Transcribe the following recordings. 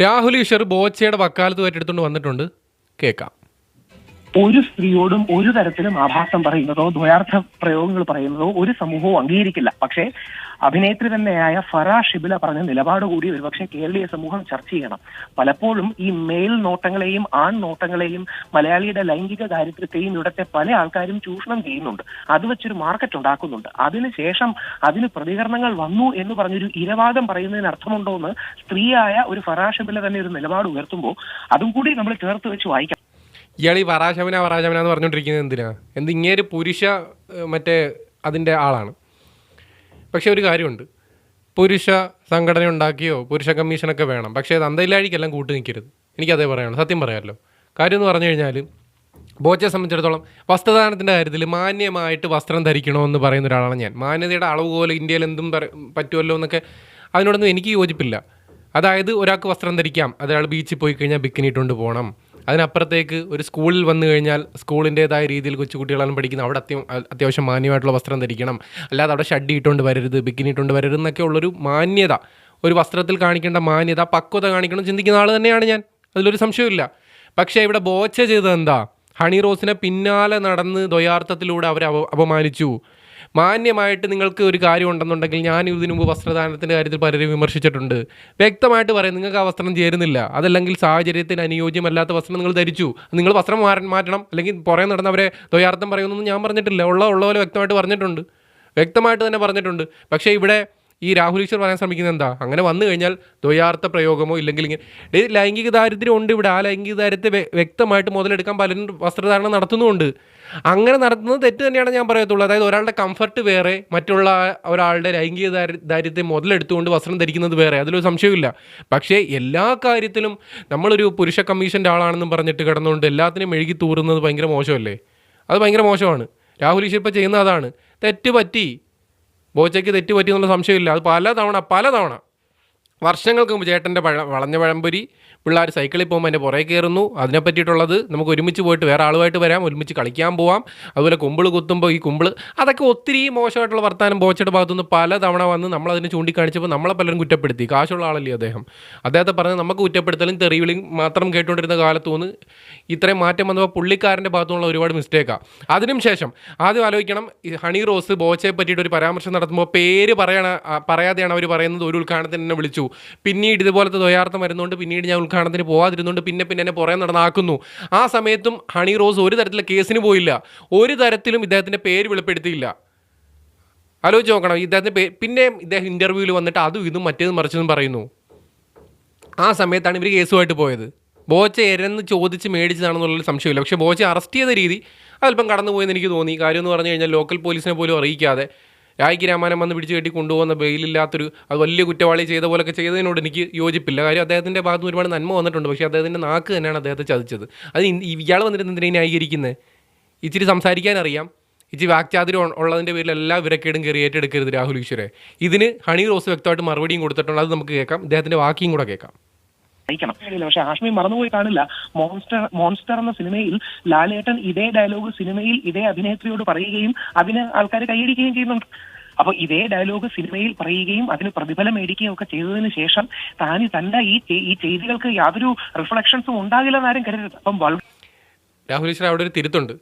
രാഹുൽ ഈശ്വർ ബോച്ചയുടെ വക്കാലത്ത് ഏറ്റെടുത്തുകൊണ്ട് വന്നിട്ടുണ്ട്. കേൾക്കാം. ഒരു സ്ത്രീയോടും ഒരു തരത്തിലും ആഭാസം പറയുന്നതോ ദ്വയാർത്ഥ പ്രയോഗങ്ങൾ പറയുന്നതോ ഒരു സമൂഹവും അംഗീകരിക്കില്ല. പക്ഷേ അഭിനേത്രി തന്നെയായ ഫറാ ഷിബില പറഞ്ഞ നിലപാട് കൂടി ഒരുപക്ഷെ കേരളീയ സമൂഹം ചർച്ച ചെയ്യണം. പലപ്പോഴും ഈ മേൽ നോട്ടങ്ങളെയും ആൺ നോട്ടങ്ങളെയും മലയാളിയുടെ ലൈംഗിക ദാരിദ്ര്യത്തെയും ഇവിടുത്തെ പല ആൾക്കാരും ചൂഷണം ചെയ്യുന്നുണ്ട്. അത് വെച്ചൊരു മാർക്കറ്റ് ഉണ്ടാക്കുന്നുണ്ട്. അതിനുശേഷം അതിന് പ്രതികരണങ്ങൾ വന്നു എന്ന് പറഞ്ഞൊരു ഇരവാദം പറയുന്നതിന് അർത്ഥമുണ്ടോ എന്ന് സ്ത്രീയായ ഒരു ഫറാ ഷിബില തന്നെ ഒരു നിലപാട് ഉയർത്തുമ്പോൾ അതും കൂടി നമ്മൾ ചേർത്ത് വെച്ച് വായിക്കണം ഇയാൾ ഈ വറാശവന വറാശവന എന്ന് പറഞ്ഞുകൊണ്ടിരിക്കുന്നത് എന്തിനാ? എന്ത് ഇങ്ങേര് പുരുഷ മറ്റേ അതിന്റെ ആളാണ്. പക്ഷേ ഒരു കാര്യമുണ്ട്. പുരുഷ സംഘടന ഉണ്ടാക്കിയോ പുരുഷ കമ്മീഷനൊക്കെ വേണം. പക്ഷേ അത് അന്തയിലാഴിക്കെല്ലാം കൂട്ടി നിൽക്കരുത് എനിക്കതേ പറയാനുള്ളൂ. സത്യം പറയാമല്ലോ കാര്യം എന്ന് പറഞ്ഞു കഴിഞ്ഞാൽ ബോച്ചയെ സംബന്ധിച്ചിടത്തോളം വസ്ത്രദാനത്തിന്റെ കാര്യത്തിൽ മാന്യമായിട്ട് വസ്ത്രം ധരിക്കണമെന്ന് പറയുന്ന ഒരാളാണ് ഞാൻ. മാന്യതയുടെ അളവ് പോലെ ഇന്ത്യയിൽ എന്തും പറ- പറ്റുമല്ലോ എന്നൊക്കെ അതിനോടൊന്നും എനിക്ക് യോജിപ്പില്ല. അതായത് ഒരാൾക്ക് വസ്ത്രം ധരിക്കാം അതൊരാൾ ബീച്ചിൽ പോയി കഴിഞ്ഞാൽ ബിക്കിനിട്ടുകൊണ്ട് പോകണം അതിനപ്പുറത്തേക്ക് ഒരു സ്കൂളിൽ വന്നു കഴിഞ്ഞാൽ സ്കൂളിന്റേതായ രീതിയിൽ കൊച്ചുകുട്ടികളാണ് പഠിക്കുന്നത്. അവിടെ അത്യം അത്യാവശ്യം മാന്യമായിട്ടുള്ള വസ്ത്രം ധരിക്കണം. അല്ലാതെ അവിടെ ഷഡ് ഇട്ടുകൊണ്ട് വരരുത് ബിക്കിനി ഇട്ടുകൊണ്ട് വരരുത് എന്നൊക്കെ ഉള്ളൊരു മാന്യത ഒരു വസ്ത്രത്തിൽ കാണിക്കേണ്ട മാന്യത പക്വത കാണിക്കണം ചിന്തിക്കുന്ന ആൾ തന്നെയാണ് ഞാൻ. അതിലൊരു സംശയമില്ല പക്ഷേ ഇവിടെ ബോച്ച ചെയ്തത് എന്താ? ഹണി റോസിനെ പിന്നാലെ നടന്ന് ദ്വയാർത്ഥത്തിലൂടെ അവരെ അപമാനിച്ചു. മാന്യമായിട്ട് നിങ്ങൾക്ക് ഒരു കാര്യം ഉണ്ടെന്നുണ്ടെങ്കിൽ ഞാൻ ഇതിനു മുമ്പ് വസ്ത്രദാനത്തിന്റെ കാര്യത്തിൽ പലരും വിമർശിച്ചിട്ടുണ്ട്. വ്യക്തമായിട്ട് പറയാം നിങ്ങൾക്ക് ആ വസ്ത്രം ചേരുന്നില്ല. അതല്ലെങ്കിൽ സാഹചര്യത്തിന് അനുയോജ്യമല്ലാത്ത വസ്ത്രം നിങ്ങൾ ധരിച്ചു. നിങ്ങൾ വസ്ത്രം മാറ- മാറ്റണം. അല്ലെങ്കിൽ പുറകെ നടന്നവരെ ദ്വയാർത്ഥം പറയുന്നൊന്നും ഞാൻ പറഞ്ഞിട്ടില്ല. ഉള്ള ഉള്ള പോലെ വ്യക്തമായിട്ട് പറഞ്ഞിട്ടുണ്ട്. വ്യക്തമായിട്ട് തന്നെ പറഞ്ഞിട്ടുണ്ട്. പക്ഷേ ഇവിടെ ഈ രാഹുൽ ഈശ്വർ പറയാൻ ശ്രമിക്കുന്നത് എന്താ? അങ്ങനെ വന്നു കഴിഞ്ഞാൽ ദ്വയാർത്ഥ പ്രയോഗമോ ഇല്ലെങ്കിൽ ഇങ്ങനെ ലൈംഗിക ദാരിദ്ര്യം ഉണ്ട് ഇവിടെ. ആ ലൈംഗിക ദാരിദ്ര്യത്തെ വ്യ- വ്യക്തമായിട്ട് മുതലെടുക്കാൻ പലരും വസ്ത്രധാരണം നടത്തുന്നുമുണ്ട്. അങ്ങനെ നടത്തുന്നത് തെറ്റ് തന്നെയാണ് ഞാൻ പറയത്തുള്ളൂ. അതായത് ഒരാളുടെ കംഫർട്ട് വേറെ മറ്റുള്ള ഒരാളുടെ ലൈംഗിക ദാരി- ദാരിദ്ര്യം മുതലെടുത്തുകൊണ്ട് വസ്ത്രം ധരിക്കുന്നത് വേറെ. അതിലൊരു സംശയമില്ല പക്ഷേ എല്ലാ കാര്യത്തിലും നമ്മളൊരു പുരുഷ കമ്മീഷന്റെ ആളാണെന്നും പറഞ്ഞിട്ട് കിടന്നുകൊണ്ട് എല്ലാത്തിനും മെഴുകി തൂറുന്നത് ഭയങ്കര മോശമല്ലേ? അത് ഭയങ്കര മോശമാണ്. രാഹുൽ ഈശ്വർ ഇപ്പോൾ ചെയ്യുന്ന അതാണ്. തെറ്റ് പറ്റി. ബോച്ചയ്ക്ക് തെറ്റ് പറ്റി എന്നുള്ള സംശയമില്ല. അത് പല തവണ പല തവണ വർഷങ്ങൾക്ക് മുമ്പ് ചേട്ടന്റെ പഴ വളഞ്ഞ പഴംപൊരി പിള്ളേർ സൈക്കിളിൽ പോകുമ്പോൾ എന്റെ പുറകെ കയറുന്നു. അതിനെ പറ്റിയിട്ടുള്ളത് നമുക്ക് ഒരുമിച്ച് പോയിട്ട് വേറെ ആളുമായിട്ട് വരാം ഒരുമിച്ച് കളിക്കാൻ പോവാം. അതുപോലെ കുമ്പിൾ കുത്തുമ്പോൾ ഈ കുമ്പിൾ അതൊക്കെ ഒത്തിരി മോശമായിട്ടുള്ള വർത്താനം ബോച്ചയുടെ ഭാഗത്തുനിന്ന് പല തവണ വന്ന് നമ്മളതിനെ ചൂണ്ടിക്കാണിച്ചപ്പോൾ നമ്മളെ പലരും കുറ്റപ്പെടുത്തി. കാശുള്ള ആളല്ലേ അദ്ദേഹം? അദ്ദേഹത്തെ പറഞ്ഞ് നമുക്ക് കുറ്റപ്പെടുത്തലും തെറിവിളിയും മാത്രം കേട്ടുകൊണ്ടിരുന്ന കാലത്തു നിന്ന് ഇത്രയും മാറ്റം വന്നപ്പോൾ പുള്ളിക്കാരന്റെ ഭാഗത്തുനിന്നുള്ള ഒരുപാട് മിസ്റ്റേക്കാണ് അതിനും ശേഷം ആദ്യം ആലോചിക്കണം ഹണി റോസ് ബോച്ചയെ പറ്റിയിട്ട് ഒരു പരാമർശം നടത്തുമ്പോൾ പേര് പറയണ പറയാതെയാണ് അവർ പറയുന്നത്. ഒരു ഉദ്ഘാടനത്തിന് എന്നെ വിളിച്ചു. പിന്നീട് ഇതുപോലത്തെ ദ്വയാർത്ഥം വരുന്നതുകൊണ്ട് പിന്നീട് ഞാൻ ഉദ്ഘാടനത്തിന് പോകാതിരുന്നുകൊണ്ട് പിന്നെ പിന്നെ എന്നെ പുറകെ നടന്നാക്കുന്നു. ആ സമയത്തും ഹണി റോസ് ഒരു തരത്തിലെ കേസിന് പോയില്ല. ഒരു തരത്തിലും ഇദ്ദേഹത്തിന്റെ പേര് വെളിപ്പെടുത്തിയില്ല. ആലോചിച്ച് നോക്കണം. ഇദ്ദേഹത്തിന്റെ പേ പിന്നെ ഇദ്ദേഹം ഇന്റർവ്യൂവിൽ വന്നിട്ട് അതും ഇതും മറ്റേതും മറിച്ചതും പറയുന്നു. ആ സമയത്താണ് ഇവർ കേസുമായിട്ട് പോയത്. ബോച്ച എരന്ന് ചോദിച്ച് മേടിച്ചതാണെന്നുള്ളൊരു സംശയമില്ല. പക്ഷേ ബോച്ച അറസ്റ്റ് ചെയ്ത രീതി അല്പം കടന്നുപോയെന്ന് എനിക്ക് തോന്നി. കാര്യം എന്ന് പറഞ്ഞു കഴിഞ്ഞാൽ ലോക്കൽ പോലീസിനെ പോലും അറിയിക്കാതെ രായ്ക്ക് രാമാനം വന്ന് പിടിച്ചു കെട്ടി കൊണ്ടുപോകുന്ന ബെയിലില്ലാത്തൊരു അത് വലിയ കുറ്റവാളി ചെയ്ത പോലൊക്കെ ചെയ്തതിനോട് എനിക്ക് യോജിപ്പില്ല. കാര്യം അദ്ദേഹത്തിന്റെ ഭാഗത്ത് ഒരുപാട് നന്മ വന്നിട്ടുണ്ട്. പക്ഷേ അദ്ദേഹത്തിന്റെ നാക്ക് തന്നെയാണ് അദ്ദേഹത്തെ ചതിച്ചത്. അത് ഇയാൾ വന്നിട്ട് എന്തിനെ ന്യായീകരിക്കുന്നത് ഇച്ചിരി സംസാരിക്കാൻ അറിയാം വാക്ചാതിരം ഉള്ളതിന്റെ പേരിൽ എല്ലാ വിരക്കേടും കയറി ഏറ്റെടുക്കരുത് രാഹുൽ ഈശ്വരെ. ഇതിന് ഹണി റോസ് വ്യക്തമായിട്ട് മറുപടിയും കൊടുത്തിട്ടുണ്ട്. അത് നമുക്ക് കേൾക്കാം. ഇദ്ദേഹത്തിന്റെ വാക്കിയും കൂടെ കേൾക്കാം. വായിക്കണം പക്ഷെ ഹാഷ്മി മറന്നുപോയി കാണില്ല. മോൺസ്റ്റർ മോൺസ്റ്റർ എന്ന സിനിമയിൽ ലാലേട്ടൻ ഇതേ ഡയലോഗ് സിനിമയിൽ ഇതേ അഭിനേത്രിയോട് പറയുകയും അതിന് ആൾക്കാർ കൈയടിക്കുകയും ചെയ്യുന്നുണ്ട്. അപ്പൊ ഇതേ ഡയലോഗ് സിനിമയിൽ പറയുകയും അതിന് പ്രതിഫലം മേടിക്കുകയും ഒക്കെ ചെയ്തതിന് ശേഷം താൻ തന്റെ ഈ ഈ ചെയ്തികൾക്ക് യാതൊരു റിഫ്ലക്ഷൻസും ഉണ്ടാകില്ലെന്ന് ആരും കരുതരുത്. അപ്പം രാഹുൽ ഈശ്വർ അവിടെ ഒരു തിരുത്തുണ്ട്.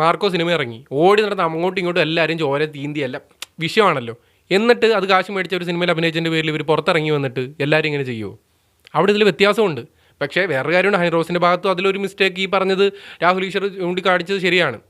മാർക്കോ സിനിമ ഇറങ്ങി. ഓടി നടന്ന് അങ്ങോട്ടും ഇങ്ങോട്ടും എല്ലാവരും ചോര തീന്തിയല്ല വിഷയമാണല്ലോ. എന്നിട്ട് അത് കാശ് മേടിച്ച ഒരു സിനിമയിൽ അഭിനയിച്ചതിന്റെ പേരിൽ ഇവർ പുറത്തിറങ്ങി വന്നിട്ട് എല്ലാവരും ഇങ്ങനെ ചെയ്യുമോ അവിടെ ഇതിൽ വ്യത്യാസമുണ്ട്. പക്ഷേ വേറെ കാര്യമുണ്ട്. ഹണിറോസിന്റെ ഭാഗത്തും അതിലൊരു മിസ്റ്റേക്ക് ഈ പറഞ്ഞത് രാഹുൽ ഈശ്വർ ചൂണ്ടിക്കാണിച്ചത് ശരിയാണ്.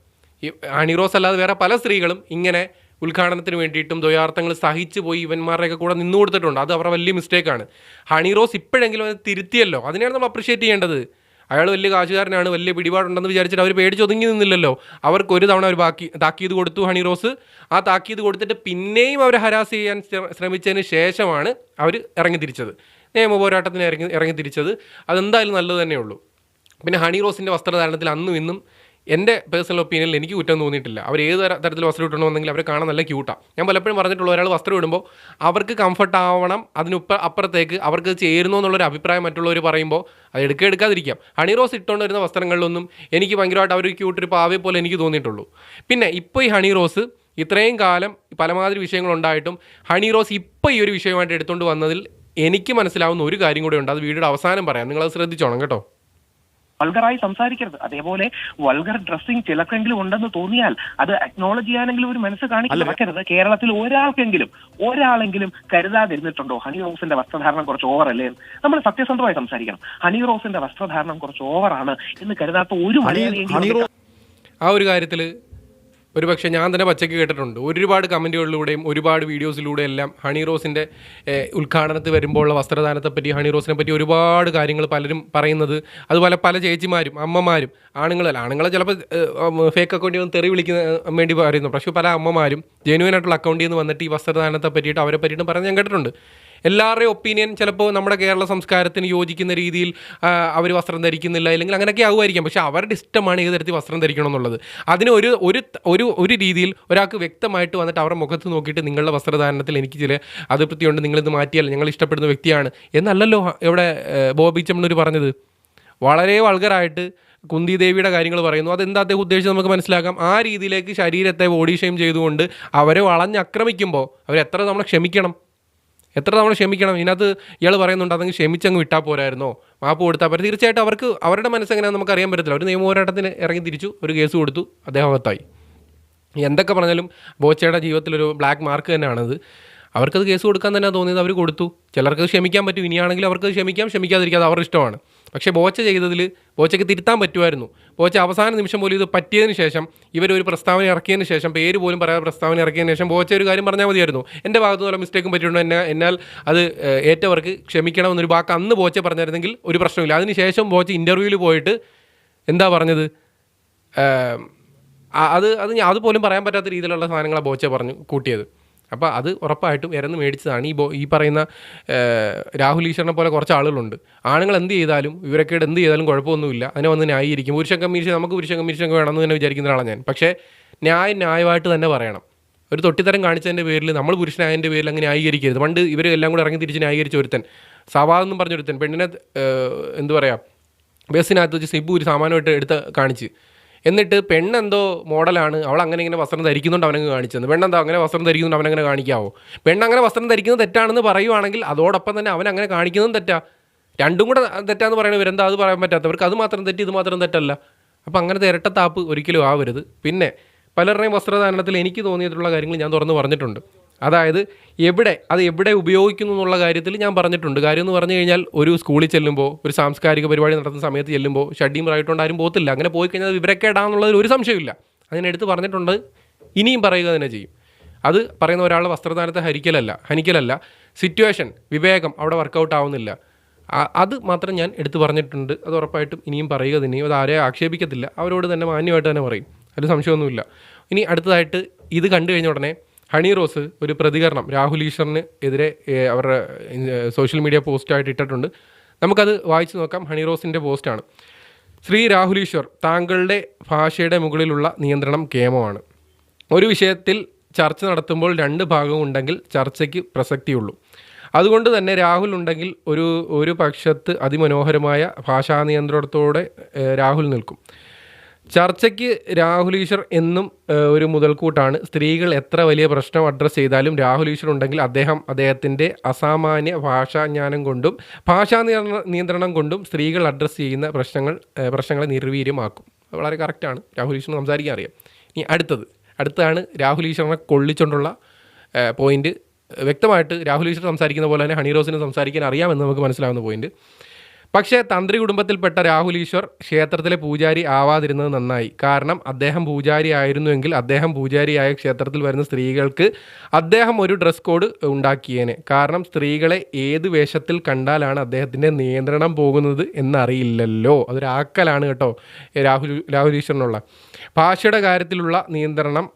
ഈ ഹണിറോസ് അല്ലാതെ വേറെ പല സ്ത്രീകളും ഇങ്ങനെ ഉദ്ഘാടനത്തിന് വേണ്ടിയിട്ടും ദ്വയാർത്ഥങ്ങൾ സഹിച്ച് പോയി ഇവന്മാരുടെയൊക്കെ കൂടെ നിന്നു കൊടുത്തിട്ടുണ്ട്. അത് അവരുടെ വലിയ മിസ്റ്റേക്കാണ് ഹണിറോസ് ഇപ്പോഴെങ്കിലും അത് തിരുത്തിയല്ലോ. അതിനെയാണ് നമ്മൾ അപ്രിഷ്യേറ്റ് ചെയ്യേണ്ടത്. അയാൾ വലിയ കാശുകാരനാണ് വലിയ പിടിപാടുണ്ടെന്ന് വിചാരിച്ചിട്ട് അവർ പേടിച്ച് ഒതുങ്ങി നിന്നില്ലല്ലോ. അവർക്ക് ഒരു തവണ അവർ ബാക്കി താക്കീത് കൊടുത്തു ഹണി റോസ് ആ താക്കീത് കൊടുത്തിട്ട് പിന്നെയും അവരെ ഹരാസ് ചെയ്യാൻ ശ്ര- ശ്രമിച്ചതിന് ശേഷമാണ് അവർ ഇറങ്ങി തിരിച്ചത്. നിയമ പോരാട്ടത്തിന് ഇറങ്ങി ഇറങ്ങി തിരിച്ചത്. അതെന്തായാലും നല്ലത് തന്നെയുള്ളൂ പിന്നെ ഹണി റോസിന്റെ വസ്ത്രധാരണത്തിൽ അന്നും ഇന്നും എന്റെ പേഴ്സണൽ ഒപ്പീനിയനിൽ എനിക്ക് കുറ്റം തോന്നിയിട്ടില്ല. അവർ ഏത് തര- തരത്തിൽ വസ്ത്രം ഇട്ടണമെന്നെങ്കിൽ അവരെ കാണാൻ നല്ല ക്യൂട്ടാണ് ഞാൻ പലപ്പോഴും പറഞ്ഞിട്ടുള്ള ഒരാൾ വസ്ത്രം ഇടുമ്പോൾ അവർക്ക് കംഫർട്ട് ആവണം അതിനുപ്പ അപ്പുറത്തേക്ക് അവർക്ക് ചേരുന്നു എന്നുള്ളൊരു അഭിപ്രായം മറ്റുള്ളവർ പറയുമ്പോൾ അത് എടുക്കുക എടുക്കാതിരിക്കാം. ഹണി റോസ് ഇട്ടുകൊണ്ട് വരുന്ന വസ്ത്രങ്ങളിലൊന്നും എനിക്ക് ഭയങ്കരമായിട്ട് അവർ ക്യൂട്ടൊരു പാവയെ പോലെ എനിക്ക് തോന്നിയിട്ടുള്ളൂ. പിന്നെ ഇപ്പോൾ ഈ ഹണി റോസ് ഇത്രയും കാലം പലമാതിരി വിഷയങ്ങളുണ്ടായിട്ടും ഹണി റോസ് ഇപ്പോൾ ഈ ഒരു വിഷയമായിട്ട് എടുത്തുകൊണ്ട് വന്നതിൽ എനിക്ക് മനസ്സിലാവുന്ന ഒരു കാര്യം കൂടെ ഉണ്ട്. അത് വീഡിയോയുടെ അവസാനം പറയാം. നിങ്ങൾ അത് ശ്രദ്ധിച്ചോണം കേട്ടോ. വൾഗറായി സംസാരിക്കരുത്. അതേപോലെ വൾഗർ ഡ്രസ്സിംഗ് ചിലക്കെങ്കിലും ഉണ്ടെന്ന് തോന്നിയാൽ അത് അക്നോളജ് ചെയ്യാനെങ്കിലും ഒരു മനസ്സ് കാണിക്കരുത് കേരളത്തിൽ ഒരാൾക്കെങ്കിലും ഒരാളെങ്കിലും കരുതാതിരുന്നിട്ടുണ്ടോ? ഹണി റോസിന്റെ വസ്ത്രധാരണം കുറച്ച് ഓവർ അല്ലേ? നമ്മൾ സത്യസന്ധമായി സംസാരിക്കണം. ഹണി റോസിന്റെ വസ്ത്രധാരണം കുറച്ച് ഓവറാണ് എന്ന് കരുതാത്ത ഒരു ആ ഒരു കാര്യത്തിൽ ഒരു പക്ഷേ ഞാൻ തന്നെ പച്ചയ്ക്ക് കേട്ടിട്ടുണ്ട്. ഒരുപാട് കമന്റുകളിലൂടെയും ഒരുപാട് വീഡിയോസിലൂടെ എല്ലാം ഹണി റോസിന്റെ ഉദ്ഘാടനത്തിൽ വരുമ്പോഴുള്ള വസ്ത്രദാനത്തെ പറ്റി ഹണി റോസിനെ പറ്റി ഒരുപാട് കാര്യങ്ങൾ പലരും പറയുന്നത്. അതുപോലെ പല ചേച്ചിമാരും അമ്മമാരും ആണുങ്ങളല്ല ആണുങ്ങളെ ചിലപ്പോൾ ഫേക്ക് അക്കൗണ്ടിൽ നിന്ന് തെറി വിളിക്കുന്ന വേണ്ടി പറയുന്നു. പക്ഷേ പല അമ്മമാരും ജെനുവൻ ആയിട്ടുള്ള അക്കൗണ്ടിൽ നിന്ന് വന്നിട്ട് ഈ വസ്ത്രദാനത്തെ പറ്റിയിട്ട് അവരെ പറ്റിയിട്ട് പറഞ്ഞ് ഞാൻ കേട്ടിട്ടുണ്ട്. എല്ലാവരുടെയും ഒപ്പീനിയൻ ചിലപ്പോൾ നമ്മുടെ കേരള സംസ്കാരത്തിന് യോജിക്കുന്ന രീതിയിൽ അവർ വസ്ത്രം ധരിക്കുന്നില്ല അല്ലെങ്കിൽ അങ്ങനെയൊക്കെ ആവുമായിരിക്കാം. പക്ഷേ അവരുടെ ഇഷ്ടമാണ് ഏത് തരത്തിൽ വസ്ത്രം ധരിക്കണം എന്നുള്ളത് അതിന് ഒരു ഒരു ഒരു ഒരു രീതിയിൽ ഒരാൾക്ക് വ്യക്തമായിട്ട് വന്നിട്ട് അവരുടെ മുഖത്ത് നോക്കിയിട്ട് നിങ്ങളുടെ വസ്ത്രധാരണത്തിൽ എനിക്ക് ചില അതൃപ്തിയുണ്ട് നിങ്ങളിത് മാറ്റിയാൽ ഞങ്ങൾ ഇഷ്ടപ്പെടുന്ന വ്യക്തിയാണ് എന്നല്ലല്ലോ ഇവിടെ ബോബി ചമ്മണൂർ പറഞ്ഞത്. വളരെ വൾഗറായിട്ട് കുന്തി ദേവിയുടെ കാര്യങ്ങൾ പറയുന്നു. അതെന്താ അദ്ദേഹം ഉദ്ദേശിച്ച് നമുക്ക് മനസ്സിലാക്കാം? ആ രീതിയിലേക്ക് ശരീരത്തെ ബോഡി ഷെയിം ചെയ്തുകൊണ്ട് അവരെ വളഞ്ഞാക്രമിക്കുമ്പോൾ അവരെത്ര നമ്മൾ ക്ഷമിക്കണം? എത്ര തവണ ക്ഷമിക്കണം? ഇതിനകത്ത് ഇയാൾ പറയുന്നുണ്ട് അതെങ്കിൽ ക്ഷമിച്ചങ്ങ് വിട്ടാൽ പോരായിരുന്നോ? മാപ്പ് കൊടുത്താൽ പറ്റും തീർച്ചയായിട്ടും അവർക്ക് അവരുടെ മനസ്സെങ്ങനെയാണെന്ന് നമുക്ക് അറിയാൻ പറ്റത്തില്ല. ഒരു നിയമപോരാട്ടത്തിന് ഇറങ്ങി തിരിച്ചു ഒരു കേസ് കൊടുത്തു അദ്ദേഹം അകത്തായി. എന്തൊക്കെ പറഞ്ഞാലും ബോച്ചയുടെ ജീവിതത്തിലൊരു ബ്ലാക്ക് മാർക്ക് തന്നെയാണത്. അവർക്കത് കേസ് കൊടുക്കാൻ തന്നെ തോന്നിയത് അവർ കൊടുത്തു. ചിലർക്ക് ക്ഷമിക്കാൻ പറ്റും. ഇനിയാണെങ്കിൽ അവർക്ക് ക്ഷമിക്കാം ക്ഷമിക്കാതിരിക്കാതെ അവരുടെ ഇഷ്ടമാണ്. പക്ഷേ ബോച്ച ചെയ്തതിൽ ബോച്ചയ്ക്ക് തിരുത്താൻ പറ്റുമായിരുന്നു. ബോച്ച അവസാന നിമിഷം പോലും ഇത് പറ്റിയതിന് ശേഷം ഇവരൊരു പ്രസ്താവന ഇറക്കിയതിന് ശേഷം പേര് പോലും പറയാതെ പ്രസ്താവന ഇറക്കിയതിന് ശേഷം ബോച്ച ഒരു കാര്യം പറഞ്ഞാൽ മതിയായിരുന്നു. എന്റെ ഭാഗത്ത് നിന്ന് മിസ്റ്റേക്കും പറ്റിയിട്ടുണ്ട്? എന്നെ എന്നാൽ അത് ഏറ്റവർക്ക് ഏറ്റവർക്ക് ക്ഷമിക്കണമെന്നൊരു വാക്ക് അന്ന് ബോച്ച പറഞ്ഞിരുന്നെങ്കിൽ ഒരു പ്രശ്നമില്ല അതിനുശേഷം ബോച്ച ഇന്റർവ്യൂവിൽ പോയിട്ട് എന്താ പറഞ്ഞത്? അത് അത് അതുപോലും പറയാൻ പറ്റാത്ത രീതിയിലുള്ള സാധനങ്ങളാണ് ബോച്ച പറഞ്ഞു കൂട്ടിയത്. അപ്പോൾ അത് ഉറപ്പായിട്ടും ഇരന്ന് മേടിച്ചതാണ്. ഈ ബോ ഈ പറയുന്ന രാഹുൽ ഈശ്വറിനെ പോലെ കുറച്ച് ആളുകളുണ്ട്. ആണുങ്ങൾ എന്ത് ചെയ്താലും ഇവരൊക്കെ എന്ത് ചെയ്താലും കുഴപ്പമൊന്നുമില്ല. അതിനെ വന്ന് ന്യായീകരിക്കും. പുരുഷ കമ്മീഷൻ നമുക്ക് പുരുഷ കമ്മീഷൻ വേണമെന്ന് തന്നെ വിചാരിക്കുന്ന ആളാണ് ഞാൻ. പക്ഷേ ന്യായം ന്യായമായിട്ട് തന്നെ പറയണം. ഒരു തൊട്ടിത്തരം കാണിച്ചതിന്റെ പേരിൽ നമ്മൾ പുരുഷനായതിന്റെ പേരിൽ അങ്ങനെ ന്യായീകരിക്കരുത്. പണ്ട് ഇവർ എല്ലാം കൂടെ ഇറങ്ങി തിരിച്ച് ന്യായീകരിച്ച ഒരുത്തൻ സവാദെന്നും പറഞ്ഞൊരുത്തൻ പെണ്ണിനെ എന്ത് പറയുക ബസ്സിനകത്ത് വെച്ച് സിബു ഒരു സാമാനമായിട്ട് എടുത്ത് കാണിച്ച്. എന്നിട്ട് പെണ്ണെന്തോ മോഡലാണ്. അവൾ അങ്ങനെ ഇങ്ങനെ വസ്ത്രം ധരിക്കുന്നുണ്ട് അവനങ്ങ് കാണിച്ചെന്ന് പെണ്ണെന്തോ അങ്ങനെ വസ്ത്രം ധരിക്കുന്നുണ്ട് അവനങ്ങനെ കാണിക്കാവോ? പെണ്ണങ്ങനെ വസ്ത്രം ധരിക്കുന്നത് തെറ്റാണെന്ന് പറയുവാണെങ്കിൽ അതോടൊപ്പം തന്നെ അവൻ അങ്ങനെ കാണിക്കുന്നതും തെറ്റാ. രണ്ടും കൂടെ തെറ്റാന്ന് പറയണ ഇവരെന്താ? അത് പറയാൻ പറ്റാത്തവർക്ക് അത് മാത്രം തെറ്റ് ഇത് മാത്രം തെറ്റല്ല. അപ്പം അങ്ങനത്തെ ഇരട്ടത്താപ്പ് ഒരിക്കലും ആവരുത്. പിന്നെ പലരുടെയും വസ്ത്രധാരണത്തിൽ എനിക്ക് തോന്നിയിട്ടുള്ള കാര്യങ്ങൾ ഞാൻ തുറന്ന് പറഞ്ഞിട്ടുണ്ട്. അതായത് എവിടെ അത് എവിടെ ഉപയോഗിക്കുന്നു എന്നുള്ള കാര്യത്തിൽ ഞാൻ പറഞ്ഞിട്ടുണ്ട്. കാര്യം എന്ന് പറഞ്ഞു കഴിഞ്ഞാൽ ഒരു സ്കൂളിൽ ചെല്ലുമ്പോൾ ഒരു സാംസ്കാരിക പരിപാടി നടത്തുന്ന സമയത്ത് ചെല്ലുമ്പോൾ ഷഡ്ഡിയും റൈറ്റോണ്ട് ആരും പോകത്തില്ല. അങ്ങനെ പോയി കഴിഞ്ഞാൽ വിവരക്കേടാന്നുള്ളതിൽ ഒരു സംശയമില്ല അതിനെടുത്ത് പറഞ്ഞിട്ടുണ്ട്. ഇനിയും പറയുക തന്നെ ചെയ്യും. അത് പറയുന്ന ഒരാളുടെ വസ്ത്രധാരണത്തെ ഹരിക്കലല്ല ഹനിക്കലല്ല. സിറ്റുവേഷൻ വിവേകം അവിടെ വർക്കൗട്ട് ആവുന്നില്ല. അത് മാത്രം ഞാൻ എടുത്തു പറഞ്ഞിട്ടുണ്ട്. അത് ഉറപ്പായിട്ടും ഇനിയും പറയുക തന്നെയും അത് ആരെയും ആക്ഷേപിക്കത്തില്ല. അവരോട് തന്നെ മാന്യമായിട്ട് തന്നെ പറയും. അതിൽ സംശയമൊന്നുമില്ല. ഇനി അടുത്തതായിട്ട് ഇത് കണ്ടു കഴിഞ്ഞ ഉടനെ ഹണി റോസ് ഒരു പ്രതികരണം. രാഹുൽ ഈശ്വറിന് എതിരെ അവരുടെ സോഷ്യൽ മീഡിയ പോസ്റ്റായിട്ട് ഇട്ടിട്ടുണ്ട്. നമുക്കത് വായിച്ചു നോക്കാം. ഹണി റോസിന്റെ പോസ്റ്റാണ്. ശ്രീ രാഹുൽ ഈശ്വർ താങ്കളുടെ ഭാഷയുടെ മുകളിലുള്ള നിയന്ത്രണം കേമമാണ്. ഒരു വിഷയത്തിൽ ചർച്ച നടത്തുമ്പോൾ രണ്ട് ഭാഗവും ഉണ്ടെങ്കിൽ ചർച്ചയ്ക്ക് പ്രസക്തിയുള്ളൂ. അതുകൊണ്ട് തന്നെ രാഹുൽ ഉണ്ടെങ്കിൽ ഒരു ഒരു പക്ഷത്ത് അതിമനോഹരമായ ഭാഷാ നിയന്ത്രണത്തോടെ രാഹുൽ നിൽക്കും. ചർച്ചയ്ക്ക് രാഹുൽ ഈശ്വർ എന്നും ഒരു മുതൽക്കൂട്ടാണ്. സ്ത്രീകൾ എത്ര വലിയ പ്രശ്നം അഡ്രസ്സ് ചെയ്താലും രാഹുൽ ഈശ്വർ ഉണ്ടെങ്കിൽ അദ്ദേഹം അദ്ദേഹത്തിന്റെ അസാമാന്യ ഭാഷാജ്ഞാനം കൊണ്ടും ഭാഷാ നിയന്ത്രണം കൊണ്ടും സ്ത്രീകൾ അഡ്രസ്സ് ചെയ്യുന്ന പ്രശ്നങ്ങൾ പ്രശ്നങ്ങളെ നിർവീര്യമാക്കും. വളരെ കറക്റ്റാണ് രാഹുൽ ഈശ്വറിന് സംസാരിക്കാൻ അറിയാം. ഇനി അടുത്തത്. അടുത്താണ് രാഹുൽ ഈശ്വറിനെ കൊള്ളിച്ചുകൊണ്ടുള്ള പോയിന്റ് വ്യക്തമായിട്ട് രാഹുൽ ഈശ്വർ സംസാരിക്കുന്ന പോലെ തന്നെ ഹണി റോസിന് സംസാരിക്കാൻ അറിയാമെന്ന് നമുക്ക് മനസ്സിലാവുന്ന പോയിന്റ് പക്ഷേ തന്ത്രി കുടുംബത്തിൽപ്പെട്ട രാഹുൽ ഈശ്വർ ക്ഷേത്രത്തിലെ പൂജാരി ആവാതിരുന്നത് നന്നായി. കാരണം അദ്ദേഹം പൂജാരി ആയിരുന്നുവെങ്കിൽ അദ്ദേഹം പൂജാരിയായ ക്ഷേത്രത്തിൽ വരുന്ന സ്ത്രീകൾക്ക് അദ്ദേഹം ഒരു ഡ്രസ് കോഡ് ഉണ്ടാക്കിയേനെ. കാരണം സ്ത്രീകളെ ഏത് വേഷത്തിൽ കണ്ടാലാണ് അദ്ദേഹത്തിന്റെ നിയന്ത്രണം പോകുന്നത് എന്നറിയില്ലല്ലോ. അതൊരാക്കലാണ് കേട്ടോ രാഹുൽ രാഹുൽ ഈശ്വറിനുള്ള. ഭാഷയുടെ കാര്യത്തിലുള്ള നിയന്ത്രണം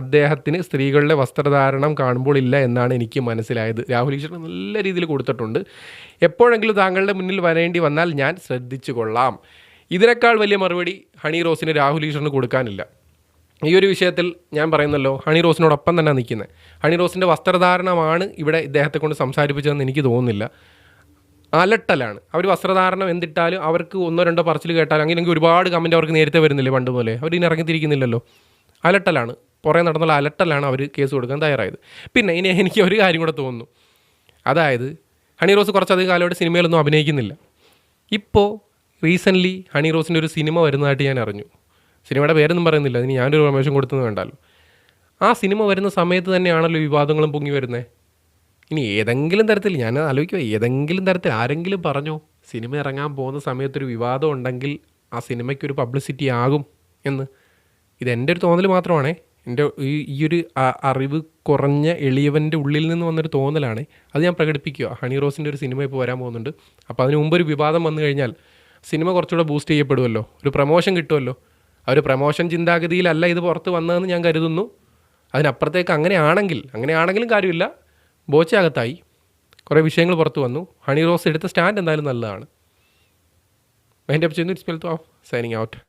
അദ്ദേഹത്തിന് സ്ത്രീകളുടെ വസ്ത്രധാരണം കാണുമ്പോൾ ഇല്ല എന്നാണ് എനിക്ക് മനസ്സിലായത്. രാഹുൽ ഈശ്വർ നല്ല രീതിയിൽ കൊടുത്തിട്ടുണ്ട്. എപ്പോഴെങ്കിലും താങ്കളുടെ മുന്നിൽ വരേണ്ടി വന്നാൽ ഞാൻ ശ്രദ്ധിച്ചു കൊള്ളാം. ഇതിനേക്കാൾ വലിയ മറുപടി ഹണി റോസിന് രാഹുൽ ഈശ്വറിന് കൊടുക്കാനില്ല. ഈ ഒരു വിഷയത്തിൽ ഞാൻ പറയുന്നല്ലോ ഹണി റോസിനോടൊപ്പം തന്നെ നിൽക്കുന്നത് ഹണി റോസിന്റെ വസ്ത്രധാരണമാണ് ഇവിടെ ഇദ്ദേഹത്തെ കൊണ്ട് സംസാരിപ്പിച്ചതെന്ന് എനിക്ക് തോന്നുന്നില്ല. അലട്ടലാണ്. അവർ വസ്ത്രധാരണം എന്തിട്ടാലും അവർക്ക് ഒന്നോ രണ്ടോ പറച്ചിൽ കേട്ടാലും അങ്ങനെയെങ്കിൽ ഒരുപാട് കമന്റ് അവർക്ക് നേരത്തെ വരുന്നില്ലേ പണ്ട് പോലെ അവർ ഇനി ഇറങ്ങിത്തിരിക്കുന്നില്ലല്ലോ. അലട്ടലാണ്. പുറേ നടന്നുള്ള അലട്ടലാണ് അവർ കേസ് കൊടുക്കാൻ തയ്യാറായത്. പിന്നെ ഇനി എനിക്ക് ഒരു കാര്യം കൂടെ തോന്നുന്നു. അതായത് ഹണി റോസ് കുറച്ചധികം കാലമായിട്ട് സിനിമയിലൊന്നും അഭിനയിക്കുന്നില്ല. ഇപ്പോൾ റീസെന്റ്ലി ഹണി റോസിന്റെ ഒരു സിനിമ വരുന്നതായിട്ട് ഞാൻ അറിഞ്ഞു. സിനിമയുടെ പേരൊന്നും പറയുന്നില്ല. അതിന് ഞാനൊരു പ്രമേഷൻ കൊടുത്തെന്ന് വേണ്ടല്ലോ ആ സിനിമ വരുന്ന സമയത്ത് തന്നെയാണല്ലോ വിവാദങ്ങളും പൊങ്ങി വരുന്നത് ഇനി ഏതെങ്കിലും തരത്തിൽ ഞാൻ ആലോചിക്കുക ഏതെങ്കിലും തരത്തിൽ ആരെങ്കിലും പറഞ്ഞോ സിനിമ ഇറങ്ങാൻ പോകുന്ന സമയത്തൊരു വിവാദം ഉണ്ടെങ്കിൽ ആ സിനിമയ്ക്ക് ഒരു പബ്ലിസിറ്റി ആകും എന്ന്. ഇതെന്റെ ഒരു തോന്നൽ മാത്രമാണേ. എന്റെ ഈ ഈ ഒരു അറിവ് കുറഞ്ഞ എളിയവന്റെ ഉള്ളിൽ നിന്ന് വന്നൊരു തോന്നലാണ്. അത് ഞാൻ പ്രകടിപ്പിക്കുക. ഹണി റോസിന്റെ ഒരു സിനിമ ഇപ്പോൾ വരാൻ പോകുന്നുണ്ട്. അപ്പോൾ അതിന് മുമ്പ് ഒരു വിവാദം വന്നു കഴിഞ്ഞാൽ സിനിമ കുറച്ചുകൂടെ ബൂസ്റ്റ് ചെയ്യപ്പെടുമല്ലോ ഒരു പ്രമോഷൻ കിട്ടുമല്ലോ ആ ഒരു പ്രമോഷൻ ചിന്താഗതിയിലല്ല ഇത് പുറത്ത് വന്നതെന്ന് ഞാൻ കരുതുന്നു. അതിനപ്പുറത്തേക്ക് അങ്ങനെയാണെങ്കിൽ അങ്ങനെയാണെങ്കിലും കാര്യമില്ല. ബോച്ചയകത്തായി. കുറേ വിഷയങ്ങൾ പുറത്ത് വന്നു. ഹണി റോസ് എടുത്ത സ്റ്റാൻഡ് എന്തായാലും നല്ലതാണ്. മൈൻഡ് അപ്പ് ചെയ്യുന്നു it's wealth of signing out